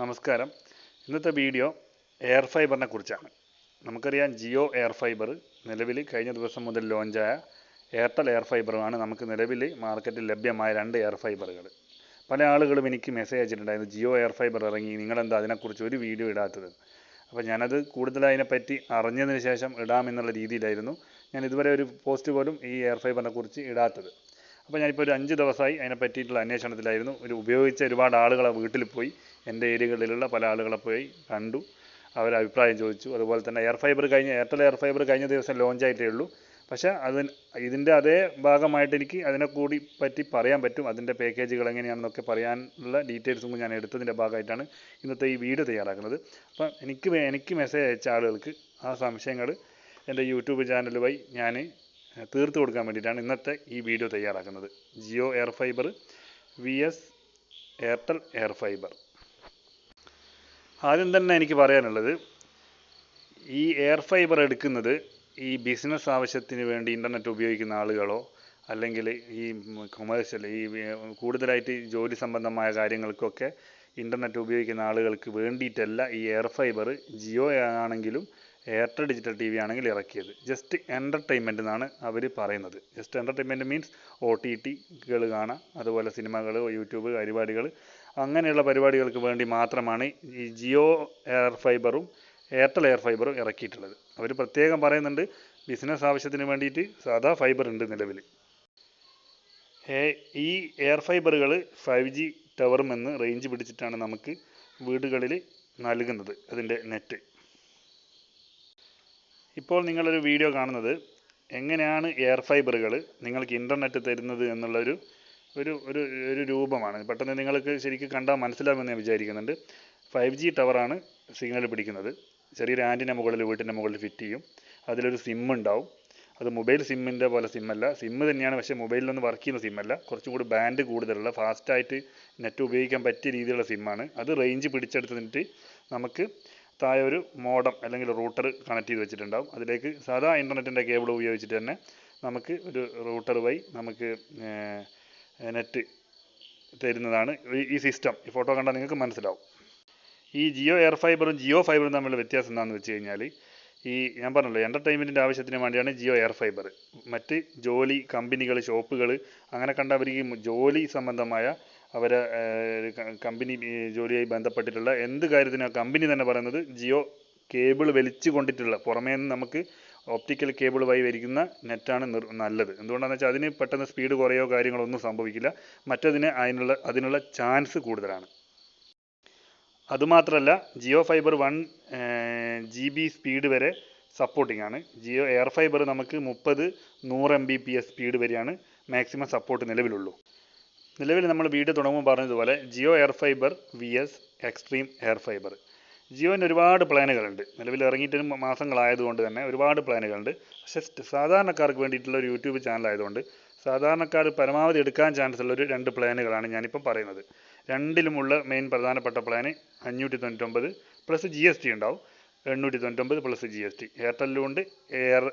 നമസ്കാരം. ഇന്നത്തെ video air ഫൈബറിനെ കുറിച്ചാണ്. നമുക്കറിയാം ജിയോ എയർ ഫൈബർ നിലവിൽ കഴിഞ്ഞ ദിവസം മുതൽ ലോഞ്ചായ എയർടെൽ എയർ ഫൈബറുമാണ് നമുക്ക് നിലവിൽ മാർക്കറ്റിൽ ലഭ്യമായ രണ്ട് എയർ ഫൈബറുകൾ. പല ആളുകളും എനിക്ക് മെസ്സേജ് അയച്ചിട്ടുണ്ടായിരുന്നു ജിയോ എയർ ഫൈബർ ഇറങ്ങി നിങ്ങളെന്താ അതിനെക്കുറിച്ച് ഒരു വീഡിയോ ഇടാത്തത്? അപ്പോൾ ഞാനത് കൂടുതൽ അതിനെപ്പറ്റി അറിഞ്ഞതിന് ശേഷം ഇടാമെന്നുള്ള രീതിയിലായിരുന്നു ഞാൻ ഇതുവരെ ഒരു പോസ്റ്റ് പോലും ഈ എയർ ഫൈബറിനെ കുറിച്ച് ഇടാത്തത്. അപ്പോൾ ഞാനിപ്പോൾ ഒരു അഞ്ച് ദിവസമായി അതിനെ പറ്റിയിട്ടുള്ള അന്വേഷണത്തിലായിരുന്നു. ഒരു ഉപയോഗിച്ച ഒരുപാട് ആളുകളെ വീട്ടിൽ പോയി എന്റെ ഏരിയകളിലുള്ള പല ആളുകളെ പോയി കണ്ടു. അവരുടെ അഭിപ്രായം ചോദിച്ചു. അതുപോലെ തന്നെ എയർ ഫൈബർ കഴിഞ്ഞ എയർടെൽ എയർ ഫൈബർ കഴിഞ്ഞ ദിവസം ലോഞ്ച് ആയിട്ടേ ഉള്ളൂ. പക്ഷേ അതിന് ഇതിന്റെ അതേ ഭാഗമായിട്ട് എനിക്ക് അതിനെ കൂടി പറ്റി പറയാൻ പറ്റും. അതിന്റെ പാക്കേജുകൾ എങ്ങനെയാണെന്നൊക്കെ പറയാനുള്ള ഡീറ്റെയിൽസും ഞാൻ എടുത്തതിന്റെ ഭാഗമായിട്ടാണ് ഇന്നത്തെ ഈ വീഡിയോ തയ്യാറാക്കുന്നത്. അപ്പം എനിക്ക് എനിക്ക് മെസ്സേജ് അയച്ച ആളുകൾക്ക് ആ സംശയങ്ങൾ എന്റെ യൂട്യൂബ് ചാനൽ വഴി ഞാൻ തീർത്ത് കൊടുക്കാൻ വേണ്ടിയിട്ടാണ് ഇന്നത്തെ ഈ വീഡിയോ തയ്യാറാക്കുന്നത്. Jio air fibre V S Airtel air fibre ആദ്യം തന്നെ എനിക്ക് പറയാനുള്ളത് ഈ എയർ ഫൈബർ എടുക്കുന്നത് ഈ ബിസിനസ് ആവശ്യത്തിന് വേണ്ടി ഇന്റർനെറ്റ് ഉപയോഗിക്കുന്ന ആളുകളോ അല്ലെങ്കിൽ ഈ കൊമേഴ്ഷ്യൽ ഈ കൂടുതലായിട്ട് ജോലി സംബന്ധമായ കാര്യങ്ങൾക്കൊക്കെ ഇന്റർനെറ്റ് ഉപയോഗിക്കുന്ന ആളുകൾക്ക് വേണ്ടിയിട്ടല്ല ഈ എയർ ഫൈബർ ജിയോ ആണെങ്കിലും എയർടെൽ ഡിജിറ്റൽ ടി വി ആണെങ്കിൽ ഇറക്കിയത്. ജസ്റ്റ് എന്റർടൈൻമെന്റ് എന്നാണ് അവർ പറയുന്നത്. Just entertainment means O T ടികൾ കാണാം. അതുപോലെ സിനിമകൾ യൂട്യൂബ് പരിപാടികൾ അങ്ങനെയുള്ള പരിപാടികൾക്ക് വേണ്ടി മാത്രമാണ് ഈ ജിയോ എയർ ഫൈബറും എയർടെൽ എയർ ഫൈബറും ഇറക്കിയിട്ടുള്ളത്. അവർ പ്രത്യേകം പറയുന്നുണ്ട് ബിസിനസ് ആവശ്യത്തിന് വേണ്ടിയിട്ട് സാധാ ഫൈബർ ഉണ്ട് നിലവിൽ. ഈ എയർ ഫൈബറുകൾ ഫൈവ് ജി ടവറും എന്ന് റേഞ്ച് പിടിച്ചിട്ടാണ് നമുക്ക് വീടുകളിൽ നൽകുന്നത് അതിന്റെ നെറ്റ്. ഇപ്പോൾ നിങ്ങളൊരു വീഡിയോ കാണുന്നത് എങ്ങനെയാണ് എയർ ഫൈബറുകൾ നിങ്ങൾക്ക് ഇന്റർനെറ്റ് തരുന്നത് എന്നുള്ളൊരു ഒരു ഒരു ഒരു രൂപമാണ്. പെട്ടെന്ന് നിങ്ങൾക്ക് ശരിക്കും കണ്ടാൽ മനസ്സിലാവുമെന്ന് ഞാൻ വിചാരിക്കുന്നുണ്ട്. ഫൈവ് ജി ടവറാണ് സിഗ്നൽ പിടിക്കുന്നത്. ചെറിയൊരു ആന്റിന്റെ മുകളിൽ വീട്ടിന്റെ മുകളിൽ ഫിറ്റ് ചെയ്യും. അതിലൊരു സിം ഉണ്ടാവും. അത് മൊബൈൽ സിമ്മിന്റെ പോലെ സിമ്മല്ല സിമ്മ് തന്നെയാണ് പക്ഷേ മൊബൈലിലൊന്നും വർക്ക് ചെയ്യുന്ന സിമ്മല്ല കുറച്ചും കൂടി ബാൻഡ് കൂടുതലുള്ള ഫാസ്റ്റായിട്ട് നെറ്റ് ഉപയോഗിക്കാൻ പറ്റിയ രീതിയിലുള്ള സിമ്മാണ് അത് റേഞ്ച് പിടിച്ചെടുത്തിട്ട് നമുക്ക് താഴെ ഒരു മോഡം അല്ലെങ്കിൽ റൂട്ടർ കണക്ട് ചെയ്ത് വെച്ചിട്ടുണ്ടാവും. അതിലേക്ക് സാധാ ഇന്റർനെറ്റിന്റെ കേബിൾ ഉപയോഗിച്ചിട്ട് തന്നെ നമുക്ക് ഒരു റൂട്ടർ വഴി നമുക്ക് നെറ്റ് തരുന്നതാണ്. ഈ- സിസ്റ്റം ഈ ഫോട്ടോ കണ്ടാൽ നിങ്ങൾക്ക് മനസ്സിലാവും. ഈ ജിയോ എയർ ഫൈബറും ജിയോ ഫൈബറും തമ്മിലുള്ള വ്യത്യാസം എന്താണെന്ന് വെച്ച് കഴിഞ്ഞാൽ ഈ ഞാൻ പറഞ്ഞല്ലോ എന്റർടൈൻമെന്റിന്റെ ആവശ്യത്തിന് വേണ്ടിയാണ് ജിയോ എയർ ഫൈബർ. മറ്റ് ജോലി കമ്പനികൾ ഷോപ്പുകൾ അങ്ങനെ കണ്ട അവർക്ക് ജോലി സംബന്ധമായ അവരെ കമ്പനി ജോലിയായി ബന്ധപ്പെട്ടിട്ടുള്ള എന്ത് കാര്യത്തിനും കമ്പനി തന്നെ പറയുന്നത് ജിയോ കേബിൾ വലിച്ചു കൊണ്ടിട്ടുള്ള പുറമേ നിന്ന് നമുക്ക് ഒപ്റ്റിക്കൽ കേബിൾ വഴി വരിക്കുന്ന നെറ്റാണ് നല്ലത്. എന്തുകൊണ്ടാണെന്ന് വെച്ചാൽ അതിന് പെട്ടെന്ന് സ്പീഡ് കുറയോ കാര്യങ്ങളോ ഒന്നും സംഭവിക്കില്ല. മറ്റതിന് അതിനുള്ള അതിനുള്ള ചാൻസ് കൂടുതലാണ്. അതുമാത്രമല്ല Jio fibre one G B speed വരെ സപ്പോർട്ടിംഗ് ആണ്. ജിയോ എയർ ഫൈബർ നമുക്ക് മുപ്പത് നൂറ് M B P S speed വരെയാണ് മാക്സിമം സപ്പോർട്ട് നിലവിലുള്ളൂ. നിലവിൽ നമ്മൾ വീട് തുടങ്ങുമ്പോൾ പറഞ്ഞതുപോലെ Jio air fibre V S extreme air fibre ജിയോന്റെ ഒരുപാട് പ്ലാനുകളുണ്ട്. നിലവിൽ ഇറങ്ങിയിട്ട് മാസങ്ങളായതുകൊണ്ട് തന്നെ ഒരുപാട് പ്ലാനുകളുണ്ട്. പക്ഷേ സാധാരണക്കാർക്ക് വേണ്ടിയിട്ടുള്ള ഒരു യൂട്യൂബ് ചാനൽ ആയതുകൊണ്ട് സാധാരണക്കാർ പരമാവധി എടുക്കാൻ ചാൻസ് ഉള്ള ഒരു രണ്ട് പ്ലാനുകളാണ് ഞാനിപ്പോൾ പറയുന്നത്. രണ്ടിലുമുള്ള മെയിൻ പ്രധാനപ്പെട്ട പ്ലാന് അഞ്ഞൂറ്റി തൊണ്ണൂറ്റൊമ്പത് പ്ലസ് ജി എസ് ടി ഉണ്ടാവും. എണ്ണൂറ്റി തൊണ്ണൂറ്റൊമ്പത് പ്ലസ് ജി എസ് ടി എയർടെല്ലിലും ഉണ്ട്. എയർ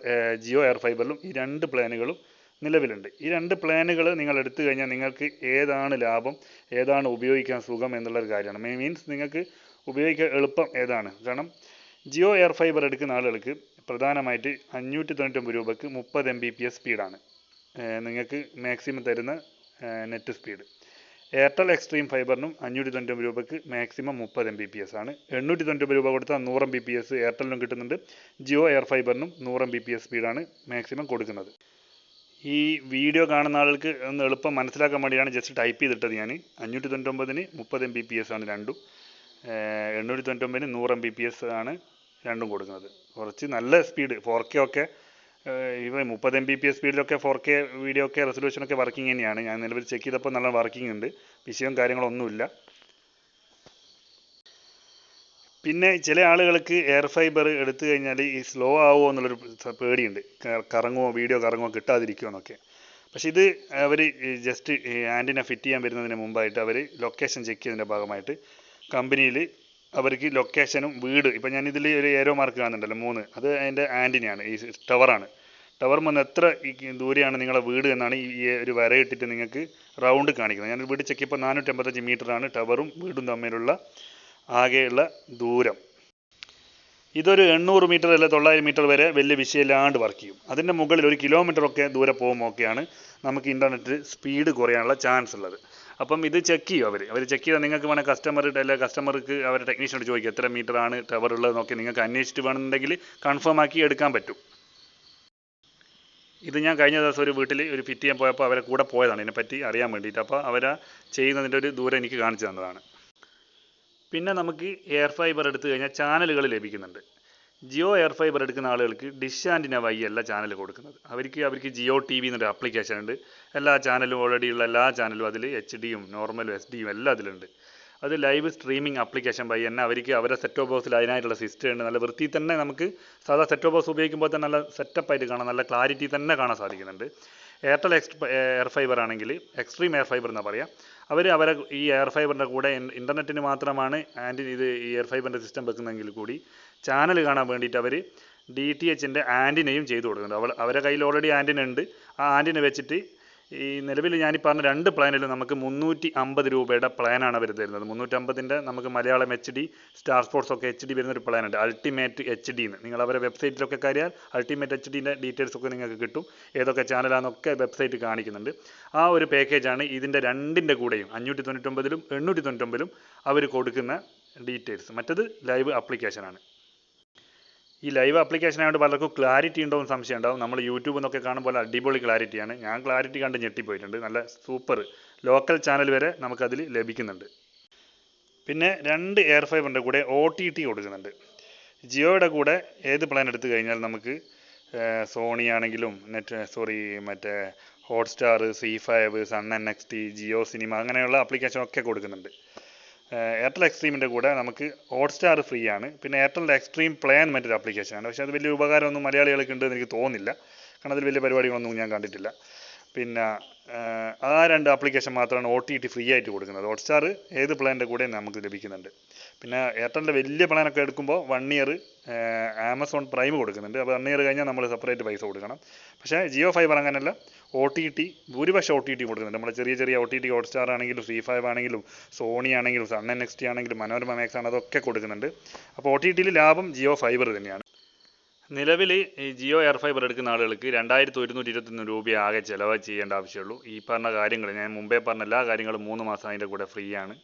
ജിയോ എയർ ഫൈബറിലും ഈ രണ്ട് പ്ലാനുകളും നിലവിലുണ്ട്. ഈ രണ്ട് പ്ലാനുകൾ നിങ്ങൾ എടുത്തു കഴിഞ്ഞാൽ നിങ്ങൾക്ക് ഏതാണ് ലാഭം ഏതാണ് ഉപയോഗിക്കാൻ സുഖം എന്നുള്ളൊരു കാര്യമാണ്. മീൻസ് നിങ്ങൾക്ക് ഉപയോഗിക്കാൻ എളുപ്പം ഏതാണ്? കാരണം ജിയോ എയർ ഫൈബർ എടുക്കുന്ന ആളുകൾക്ക് പ്രധാനമായിട്ട് അഞ്ഞൂറ്റി തൊണ്ണൂറ്റൊമ്പത് രൂപയ്ക്ക് മുപ്പത് എം ബി പി എസ് സ്പീഡാണ് നിങ്ങൾക്ക് മാക്സിമം തരുന്ന നെറ്റ് സ്പീഡ് എയർടെൽ എക്സ്ട്രീം ഫൈബറിനും അഞ്ഞൂറ്റി തൊണ്ണൂറ്റൊമ്പത് രൂപയ്ക്ക് മാക്സിമം മുപ്പത് എം ബി പി എസ് ആണ്. എണ്ണൂറ്റി തൊണ്ണൂറ്റൊമ്പത് രൂപ കൊടുത്താൽ നൂറ് എം ബി പി എസ് എയർടെലിനും കിട്ടുന്നുണ്ട്. ജിയോ എയർ ഫൈബറിനും നൂറ് എം ബി പി എസ് സ്പീഡാണ് മാക്സിമം കൊടുക്കുന്നത്. ഈ വീഡിയോ കാണുന്ന ആളുകൾക്ക് ഒന്ന് എളുപ്പം മനസ്സിലാക്കാൻ വേണ്ടിയാണ് ജസ്റ്റ് ടൈപ്പ് ചെയ്തിട്ടത് ഞാൻ അഞ്ഞൂറ്റി തൊണ്ണൂറ്റൊമ്പതിന് മുപ്പത് എം ബി പി എസ് ആണ് രണ്ടും. എണ്ണൂറ്റി തൊണ്ണൂറ്റൊമ്പതിന് നൂറ് എം ബി പി എസ് ആണ് രണ്ടും കൊടുക്കുന്നത്. കുറച്ച് നല്ല സ്പീഡ് ഫോർ കെ ഒക്കെ ഇവ മുപ്പത് എം ബി പി എസ് സ്പീഡിലൊക്കെ ഫോർ കെ വീഡിയോ ഒക്കെ റെസൊല്യൂഷനൊക്കെ വർക്കിംഗ് തന്നെയാണ്. ഞാൻ നിലവിൽ ചെക്ക് ചെയ്തപ്പോൾ നല്ല വർക്കിംഗ് ഉണ്ട്. വിഷയവും കാര്യങ്ങളൊന്നുമില്ല. പിന്നെ ചില ആളുകൾക്ക് എയർ ഫൈബർ എടുത്തു കഴിഞ്ഞാൽ ഈ സ്ലോ ആവുമോ എന്നുള്ളൊരു പേടിയുണ്ട്. കറങ്ങുമോ വീഡിയോ കറങ്ങുമോ കിട്ടാതിരിക്കുമോ എന്നൊക്കെ. പക്ഷേ ഇത് അവർ ജസ്റ്റ് ആന്റിന ഫിറ്റ് ചെയ്യാൻ വരുന്നതിന് മുമ്പായിട്ട് അവർ ലൊക്കേഷൻ ചെക്ക് ചെയ്തതിന്റെ ഭാഗമായിട്ട് കമ്പനിയിൽ അവർക്ക് ലൊക്കേഷനും വീട്. ഇപ്പം ഞാൻ ഒരു ഏരോ മാർക്ക് കാണുന്നുണ്ടല്ലോ മൂന്ന്. അത് അതിന്റെ ആന്റിനാണ് ഈ ടവറാണ്. ടവർ വന്ന് എത്ര ദൂരെയാണ് നിങ്ങളെ വീട് എന്നാണ് ഈ ഒരു വര ഇട്ടിട്ട് നിങ്ങൾക്ക് റൗണ്ട് കാണിക്കുന്നത്. ഞാൻ വീട് ചെക്ക് ചെയ്തപ്പോൾ നാനൂറ്റമ്പത്തഞ്ച് മീറ്ററാണ് ടവറും വീടും തമ്മിലുള്ള ആകെയുള്ള ദൂരം. ഇതൊരു എണ്ണൂറ് മീറ്റർ അല്ല തൊള്ളായിരം മീറ്റർ വരെ വലിയ വിഷയമില്ലാണ്ട് വർക്ക് ചെയ്യും. അതിന്റെ മുകളിൽ ഒരു കിലോമീറ്റർ ഒക്കെ ദൂരെ പോകുമ്പോൾ ഒക്കെയാണ് നമുക്ക് ഇന്റർനെറ്റ് സ്പീഡ് കുറയാനുള്ള ചാൻസ് ഉള്ളത്. അപ്പം ഇത് ചെക്ക് ചെയ്യും അവർ അവർ ചെക്ക് ചെയ്താൽ നിങ്ങൾക്ക് വേണേൽ കസ്റ്റമർ അല്ലെങ്കിൽ കസ്റ്റമർക്ക് അവരുടെ ടെക്നീഷ്യനോട് ചോദിക്കും എത്ര മീറ്റർ ആണ് ടവർ ഉള്ളത് നോക്കി നിങ്ങൾക്ക് അന്വേഷിച്ചിട്ട് വേണമെന്നുണ്ടെങ്കിൽ കൺഫേം ആക്കി എടുക്കാൻ പറ്റും. ഇത് ഞാൻ കഴിഞ്ഞ ദിവസം ഒരു വീട്ടിൽ ഒരു ഫിറ്റ് ചെയ്യാൻ പോയപ്പോൾ അവരെ കൂടെ പോയതാണ്. ഇതിനെപ്പറ്റി അറിയാൻ വേണ്ടിയിട്ട്. അപ്പോൾ അവരാ ചെയ്യുന്നതിന്റെ ഒരു ദൂരം എനിക്ക് കാണിച്ചു തന്നതാണ്. പിന്നെ നമുക്ക് എയർ ഫൈബർ എടുത്തു കഴിഞ്ഞാൽ ചാനലുകൾ ലഭിക്കുന്നുണ്ട്. ജിയോ എയർ ഫൈബർ എടുക്കുന്ന ആളുകൾക്ക് ഡിഷ് ആന്റിന വൈ അല്ല ചാനൽ കൊടുക്കുന്നത്. അവർക്ക് അവർക്ക് ജിയോ ടി വി എന്നൊരു ആപ്ലിക്കേഷൻ ഉണ്ട്. എല്ലാ ചാനലും ഓൾറെഡി ഉള്ള എല്ലാ ചാനലും അതിൽ എച്ച് ഡിയും നോർമലും എസ് ഡിയും എല്ലാം അതിലുണ്ട്. അത് ലൈവ് സ്ട്രീമിംഗ് ആപ്ലിക്കേഷൻ വഴി തന്നെ അവർക്ക് അവരുടെ സെറ്റ് ഓഫ് ബോക്സിൽ അതിനായിട്ടുള്ള സിസ്റ്റം ഉണ്ട്. നല്ല വൃത്തി തന്നെ നമുക്ക് സാധാ സെറ്റ് ഓഫ് ബോക്സ് ഉപയോഗിക്കുമ്പോൾ തന്നെ നല്ല സെറ്റപ്പായിട്ട് കാണാം. നല്ല ക്ലാരിറ്റി തന്നെ കാണാൻ സാധിക്കുന്നുണ്ട്. എയർടെൽ എക്സ് എയർ ഫൈബർ ആണെങ്കിൽ എക്സ്ട്രീം എയർ ഫൈബർ എന്നാണ് പറയാം. അവർ അവരെ ഈ എയർ ഫൈബറിന്റെ കൂടെ ഇന്റർനെറ്റിന് മാത്രമാണ് ആന്റി ഇത് ഈ എയർ ഫൈബറിന്റെ സിസ്റ്റം വെക്കുന്നതെങ്കിൽ കൂടി ചാനൽ കാണാൻ വേണ്ടിയിട്ട് അവർ ഡി ടി എച്ചിന്റെ ആന്റിനയും ചെയ്തു കൊടുക്കുന്നുണ്ട്. അവൾ അവരുടെ കയ്യിൽ ഓൾറെഡി ആന്റിന ഉണ്ട് ആ ആന്റിന വെച്ചിട്ട് ഈ നിലവിൽ ഞാൻ ഈ പറഞ്ഞ രണ്ട് പ്ലാനിലും നമുക്ക് മുന്നൂറ്റി അമ്പത് രൂപയുടെ പ്ലാനാണ് അവർ തരുന്നത് മുന്നൂറ്റമ്പതിന്റെ നമുക്ക് Malayalam H D star sports ഒക്കെ എച്ച് ഡി വരുന്ന ഒരു പ്ലാനുണ്ട് അൾട്ടിമേറ്റ് എച്ച് ഡി എന്ന് നിങ്ങൾ അവരെ വെബ്സൈറ്റിലൊക്കെ കയറിയാൽ അൾട്ടിമേറ്റ് എച്ച് ഡിന്റെ ഡീറ്റെയിൽസ് ഒക്കെ നിങ്ങൾക്ക് കിട്ടും. ഏതൊക്കെ ചാനലാണെന്നൊക്കെ വെബ്സൈറ്റ് കാണിക്കുന്നുണ്ട്. ആ ഒരു പാക്കേജാണ് ഇതിന്റെ രണ്ടിന്റെ കൂടെയും അഞ്ഞൂറ്റി തൊണ്ണൂറ്റൊമ്പതിലും എണ്ണൂറ്റി തൊണ്ണൂറ്റൊമ്പതിലും അവർ കൊടുക്കുന്ന ഡീറ്റെയിൽസ് മറ്റത് ലൈവ് ആപ്ലിക്കേഷനാണ് ഈ ലൈവ് ആപ്ലിക്കേഷൻ ആയതുകൊണ്ട് പലർക്കും ക്ലാരിറ്റി ഉണ്ടോ എന്ന് സംശയം ഉണ്ടാവും. നമ്മൾ യൂട്യൂബ് എന്നൊക്കെ കാണുമ്പോൾ അടിപൊളി ക്ലാരിറ്റിയാണ് ഞാൻ ക്ലാരിറ്റി കണ്ട് ഞെട്ടിപ്പോയിട്ടുണ്ട്. നല്ല സൂപ്പർ ലോക്കൽ ചാനൽ വരെ നമുക്കതിൽ ലഭിക്കുന്നുണ്ട്. പിന്നെ രണ്ട് എയർ ഫൈബറിന്റെ കൂടെ ഒ ടി ടി കൊടുക്കുന്നുണ്ട്. ജിയോയുടെ കൂടെ ഏത് പ്ലാൻ എടുത്തു കഴിഞ്ഞാൽ നമുക്ക് സോണി ആണെങ്കിലും നെറ്റ് സോറി മറ്റേ Hotstar Z five Sun N X T Jio cinema അങ്ങനെയുള്ള ആപ്ലിക്കേഷൻ ഒക്കെ കൊടുക്കുന്നുണ്ട്. എയർടെൽ എക്സ്ട്രീമിന്റെ കൂടെ നമുക്ക് ഹോട്ട്സ്റ്റാർ ഫ്രീ ആണ്. പിന്നെ എയർടെൽ എക്സ്ട്രീം പ്ലാൻ മറ്റൊരു ആപ്ലിക്കേഷനാണ് പക്ഷേ അത് വലിയ ഉപകാരമൊന്നും മലയാളികൾക്ക് ഉണ്ടെന്ന് എനിക്ക് തോന്നുന്നില്ല. കാരണം അതിൽ വലിയ പരിപാടികളൊന്നും ഞാൻ കണ്ടിട്ടില്ല. പിന്നെ ആ രണ്ട് ആപ്ലിക്കേഷൻ മാത്രമാണ് ഒ ടി ടി ഫ്രീ ആയിട്ട് കൊടുക്കുന്നത്. ഹോട്ട്സ്റ്റാർ ഏത് പ്ലാനിന്റെ കൂടെ നമുക്ക് ലഭിക്കുന്നുണ്ട്. പിന്നെ എയർടെലിന്റെ വലിയ പ്ലാനൊക്കെ എടുക്കുമ്പോൾ വൺ ഇയർ ആമസോൺ പ്രൈം കൊടുക്കുന്നുണ്ട്. അപ്പോൾ വൺ ഇയർ കഴിഞ്ഞാൽ നമ്മൾ സെപ്പറേറ്റ് പൈസ കൊടുക്കണം. പക്ഷേ ജിയോ ഫൈബർ അങ്ങനെയല്ല ഒ ടി ടി ഭൂരിപക്ഷം ഒ ടി ടി കൊടുക്കുന്നുണ്ട്. നമ്മുടെ ചെറിയ ചെറിയ ഒ ടി ടി ഹോട്ട്സ്റ്റാർ ആണെങ്കിലും ഫ്രീ ഫൈവ് ആണെങ്കിലും സോണി ആണെങ്കിലും സൺ എൻ എക്സ് ടി ആണെങ്കിലും മനോരമ മാക്സ് ആണ് അതൊക്കെ കൊടുക്കുന്നുണ്ട്. അപ്പോൾ ഒ ടി ടിയിൽ ലാഭം ജിയോ ഫൈബർ തന്നെയാണ്. നിലവിൽ ഈ ജിയോ എയർ ഫൈബർ എടുക്കുന്ന ആളുകൾക്ക് രണ്ടായിരത്തി ഒരുന്നൂറ്റി ഇരുപത്തൊന്ന് രൂപ ആകെ ചിലവ് ചെയ്യേണ്ട ആവശ്യമുള്ളൂ. ഈ പറഞ്ഞ കാര്യങ്ങൾ ഞാൻ മുമ്പേ പറഞ്ഞ എല്ലാ കാര്യങ്ങളും മൂന്ന് മാസം അതിന്റെ കൂടെ ഫ്രീ ആണ്.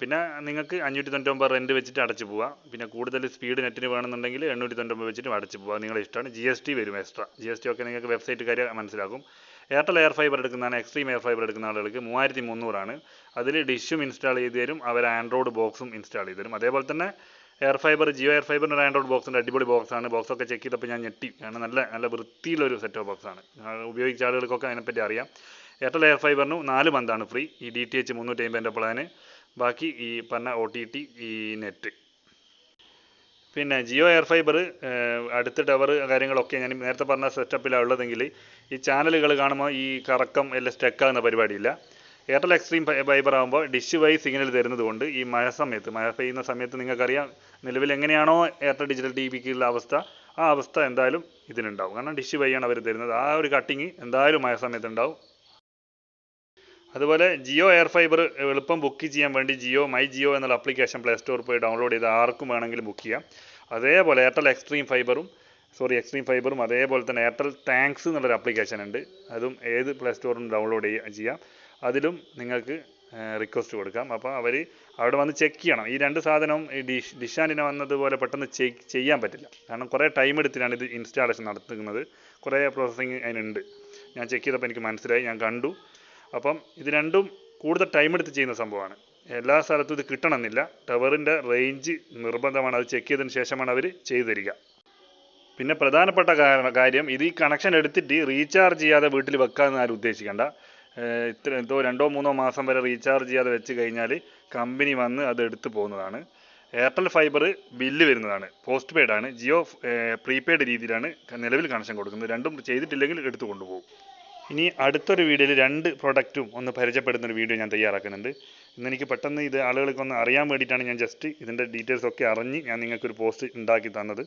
പിന്നെ നിങ്ങൾക്ക് അഞ്ഞൂറ്റി തൊണ്ണൂറ്റൊമ്പത് റെന്റ് വെച്ചിട്ട് അടച്ചു പോവാം. പിന്നെ കൂടുതൽ സ്പീഡ് നെറ്റിന് വേണമെന്നുണ്ടെങ്കിൽ എണ്ണൂറ്റി തൊണ്ണൂറ്റൊമ്പത് വെച്ചിട്ട് അടച്ചു പോവാം. നിങ്ങളുടെ ഇഷ്ടമാണ്. ജി എസ് ടി വരും എക്സ്ട്രാ ജി എസ് ടി ഒക്കെ നിങ്ങൾക്ക് വെബ്സൈറ്റ് കാര്യം മനസ്സിലാക്കും. എയർടെൽ എയർ ഫൈബർ എടുക്കുന്നതാണ് എക്സ്ട്രീം എയർ ഫൈബർ എടുക്കുന്ന ആളുകൾക്ക് മൂവായിരത്തി മുന്നൂറാണ്. അതിൽ ഡിഷും ഇൻസ്റ്റാൾ ചെയ്ത് തരും. അവർ ആൻഡ്രോയിഡ് ബോക്സും ഇൻസ്റ്റാൾ ചെയ്ത് തരും. അതേപോലെ തന്നെ എയർ ഫൈബർ ജിയോ എയർ ഫൈബറിന്റെ ഒരു ആൻഡ്രോയിഡ് ബോക്സിന്റെ അടിപൊളി ബോക്സാണ് ബോക്സൊക്കെ ചെക്ക് ചെയ്തപ്പോൾ ഞാൻ ഞെട്ടി. കാരണം നല്ല നല്ല വൃത്തിയിലൊരു സെറ്റ് ഓഫ് ബോക്സാണ് ഉപയോഗിച്ച ആളുകൾക്കൊക്കെ അതിനെപ്പറ്റി അറിയാം. എയർടെൽ എയർ ഫൈബറിന് നാല് മന്താണ് ഫ്രീ ഈ ഡി ടി എച്ച് മുന്നൂറ്റി അമ്പതിന്റെ പ്ലാന് ബാക്കി ഈ പറഞ്ഞ ഒ ടി ടി ഈ നെറ്റ് പിന്നെ ജിയോ എയർ ഫൈബർ അടുത്ത ടവർ കാര്യങ്ങളൊക്കെ ഞാൻ നേരത്തെ പറഞ്ഞ സെറ്റപ്പിലാണ് ഉള്ളതെങ്കിൽ ഈ ചാനലുകൾ കാണുമ്പോൾ ഈ കറക്കം എല്ലാം സ്റ്റെക്കാകുന്ന പരിപാടിയില്ല. എയർടെൽ എക്സ്ട്രീം ഫൈബർ ആകുമ്പോൾ ഡിഷ് വൈ സിഗ്നൽ തരുന്നത് കൊണ്ട് ഈ മഴ സമയത്ത് മഴ പെയ്യുന്ന സമയത്ത് നിങ്ങൾക്കറിയാം നിലവിൽ എങ്ങനെയാണോ എയർടെൽ ഡിജിറ്റൽ ടി വിക്കുള്ള അവസ്ഥ. ആ അവസ്ഥ എന്തായാലും ഇതിനുണ്ടാവും. കാരണം ഡിഷ് വൈ ആണ് അവർ തരുന്നത്. ആ ഒരു കട്ടിങ് എന്തായാലും മഴ സമയത്ത് ഉണ്ടാവും. അതുപോലെ ജിയോ എയർ ഫൈബർ എളുപ്പം ബുക്ക് ചെയ്യാൻ വേണ്ടി ജിയോ മൈ ജിയോ എന്നുള്ള അപ്ലിക്കേഷൻ പ്ലേ സ്റ്റോറിൽ പോയി ഡൗൺലോഡ് ചെയ്ത് ആർക്കും വേണമെങ്കിലും ബുക്ക് ചെയ്യാം. അതേപോലെ എയർടെൽ എക്സ്ട്രീം ഫൈബറും സോറി എക്സ്ട്രീം ഫൈബറും അതേപോലെ തന്നെ എയർടെൽ താങ്ക്സ് എന്നുള്ളൊരു ആപ്ലിക്കേഷൻ ഉണ്ട്. അതും ഏത് പ്ലേ സ്റ്റോറിൽ ഡൗൺലോഡ് ചെയ്യാം. അതിലും നിങ്ങൾക്ക് റിക്വസ്റ്റ് കൊടുക്കാം. അപ്പോൾ അവർ അവിടെ വന്ന് ചെക്ക് ചെയ്യണം. ഈ രണ്ട് സാധനവും ഈ ഡിഷ് ഡിഷാന്റിനെ വന്നതുപോലെ പെട്ടെന്ന് ചെക്ക് ചെയ്യാൻ പറ്റില്ല. കാരണം കുറേ ടൈം എടുത്തിട്ടാണ് ഇത് ഇൻസ്റ്റാളേഷൻ നടത്തുന്നത്. കുറേ പ്രോസസ്സിങ് അതിനുണ്ട്. ഞാൻ ചെക്ക് ചെയ്തപ്പോൾ എനിക്ക് മനസ്സിലായി. ഞാൻ കണ്ടു. അപ്പം ഇത് രണ്ടും കൂടുതൽ ടൈം എടുത്ത് ചെയ്യുന്ന സംഭവമാണ്. എല്ലാ സ്ഥലത്തും ഇത് കിട്ടണമെന്നില്ല. ടവറിന്റെ റേഞ്ച് നിർബന്ധമാണ്. അത് ചെക്ക് ചെയ്തതിന് ശേഷമാണ് അവർ ചെയ്തു തരിക. പിന്നെ പ്രധാനപ്പെട്ട കാര്യം ഇത് ഈ കണക്ഷൻ എടുത്തിട്ട് റീചാർജ് ചെയ്യാതെ വീട്ടിൽ വെക്കാമെന്ന് ആരും ഉദ്ദേശിക്കേണ്ട. ഇത്ര എന്തോ രണ്ടോ മൂന്നോ മാസം വരെ റീചാർജ് ചെയ്യാതെ വെച്ച് കഴിഞ്ഞാൽ കമ്പനി വന്ന് അത് എടുത്തു പോകുന്നതാണ്. എയർടെൽ ഫൈബർ ബില്ല് വരുന്നതാണ്. പോസ്റ്റ് പെയ്ഡ് ആണ് ജിയോ പ്രീപെയ്ഡ് രീതിയിലാണ് നിലവിൽ കണക്ഷൻ കൊടുക്കുന്നത്. രണ്ടും ചെയ്തിട്ടില്ലെങ്കിൽ എടുത്തു കൊണ്ടുപോകും. ഇനി അടുത്തൊരു വീഡിയോയിൽ രണ്ട് പ്രൊഡക്റ്റും ഒന്ന് പരിചയപ്പെടുന്ന ഒരു വീഡിയോ ഞാൻ തയ്യാറാക്കുന്നുണ്ട്. ഇന്ന് എനിക്ക് പെട്ടെന്ന് ഇത് ആളുകൾക്കൊന്ന് അറിയാൻ വേണ്ടിയിട്ടാണ് ഞാൻ ജസ്റ്റ് ഇതിന്റെ ഡീറ്റെയിൽസ് ഒക്കെ അറിഞ്ഞ് ഞാൻ നിങ്ങൾക്കൊരു പോസ്റ്റ് ഉണ്ടാക്കി തന്നത്.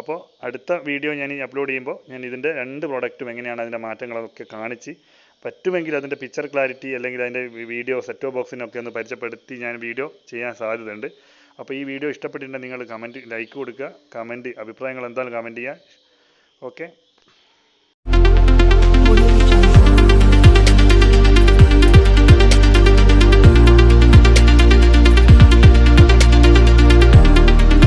അപ്പോൾ അടുത്ത വീഡിയോ ഞാൻ അപ്ലോഡ് ചെയ്യുമ്പോൾ ഞാൻ ഇതിന്റെ രണ്ട് പ്രൊഡക്റ്റും എങ്ങനെയാണ് അതിന്റെ മാറ്റങ്ങളൊക്കെ കാണിച്ച് പറ്റുമെങ്കിൽ അതിന്റെ പിക്ചർ ക്ലാരിറ്റി അല്ലെങ്കിൽ അതിന്റെ വീഡിയോ സെറ്റോ ബോക്സിനൊക്കെ ഒന്ന് പരിചയപ്പെടുത്തി ഞാൻ വീഡിയോ ചെയ്യാൻ സാധ്യതയുണ്ട്. അപ്പോൾ ഈ വീഡിയോ ഇഷ്ടപ്പെട്ടിട്ടുണ്ടെങ്കിൽ നിങ്ങൾ കമന്റ് ലൈക്ക് കൊടുക്കുക. കമന്റ് അഭിപ്രായങ്ങൾ എന്തായാലും കമന്റ് ചെയ്യുക. ഓക്കെ